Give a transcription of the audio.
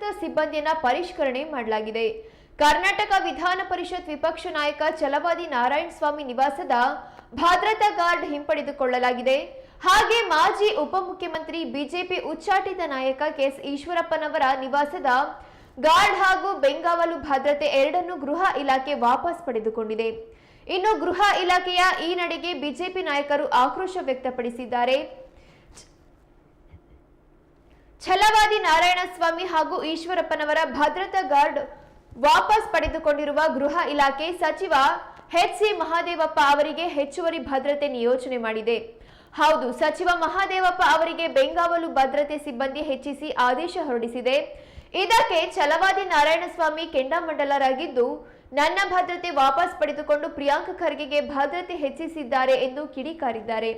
ಭದ್ರತಾ ಸಿಬ್ಬಂದಿಯನ್ನ ಪರಿಷ್ಕರಣೆ ಮಾಡಲಾಗಿದೆ. ಕರ್ನಾಟಕ ವಿಧಾನ ಪರಿಷತ್ ವಿಪಕ್ಷ ನಾಯಕ ಛಲವಾದಿ ನಾರಾಯಣ ಸ್ವಾಮಿ ನಿವಾಸದ ಭದ್ರತಾ ಗಾರ್ಡ್ ಹಿಂಪಡೆದುಕೊಳ್ಳಲಾಗಿದೆ. ಹಾಗೆ ಮಾಜಿ ಉಪಮುಖ್ಯಮಂತ್ರಿ ಬಿಜೆಪಿ ಉಚ್ಚಾಟಿತ ನಾಯಕ ಕೆಎಸ್ ಈಶ್ವರಪ್ಪನವರ ನಿವಾಸದ ಗಾರ್ಡ್ ಹಾಗೂ ಬೆಂಗಾವಲು ಭದ್ರತೆ ಎರಡನ್ನು ಗೃಹ ಇಲಾಖೆ ವಾಪಸ್ ಪಡೆದುಕೊಂಡಿದೆ. ಇನ್ನು ಗೃಹ ಇಲಾಖೆಯ ಈ ನಡೆಗೆ ಬಿಜೆಪಿ ನಾಯಕರು ಆಕ್ರೋಶ ವ್ಯಕ್ತಪಡಿಸಿದ್ದಾರೆ. ಛಲವಾದಿ ನಾರಾಯಣಸ್ವಾಮಿ ಹಾಗೂ ಈಶ್ವರಪ್ಪನವರ ಭದ್ರತಾ ಗಾರ್ಡ್ ವಾಪಸ್ ಪಡೆದುಕೊಂಡಿರುವ ಗೃಹ ಇಲಾಖೆ ಸಚಿವ ಎಚ್ ಸಿ ಮಹಾದೇವಪ್ಪ ಅವರಿಗೆ ಹೆಚ್ಚುವರಿ ಭದ್ರತೆ ನಿಯೋಜನೆ ಮಾಡಿದೆ. ಹೌದು, ಸಚಿವ ಮಹಾದೇವಪ್ಪ ಅವರಿಗೆ ಬೆಂಗಾವಲು ಭದ್ರತೆ ಸಿಬ್ಬಂದಿ ಹೆಚ್ಚಿಸಿ ಆದೇಶ ಹೊರಡಿಸಿದೆ. ಇದಕ್ಕೆ ಛಲವಾದಿ ನಾರಾಯಣಸ್ವಾಮಿ ಕೆಂಡಾಮಂಡಲರಾಗಿದ್ದು, ನನ್ನ ಭದ್ರತೆ ವಾಪಸ್ ಪಡೆದುಕೊಂಡು ಪ್ರಿಯಾಂಕ ಖರ್ಗೆಗೆ ಭದ್ರತೆ ಹೆಚ್ಚಿಸಿದ್ದಾರೆ ಎಂದು ಕಿಡಿಕಾರಿದ್ದಾರೆ.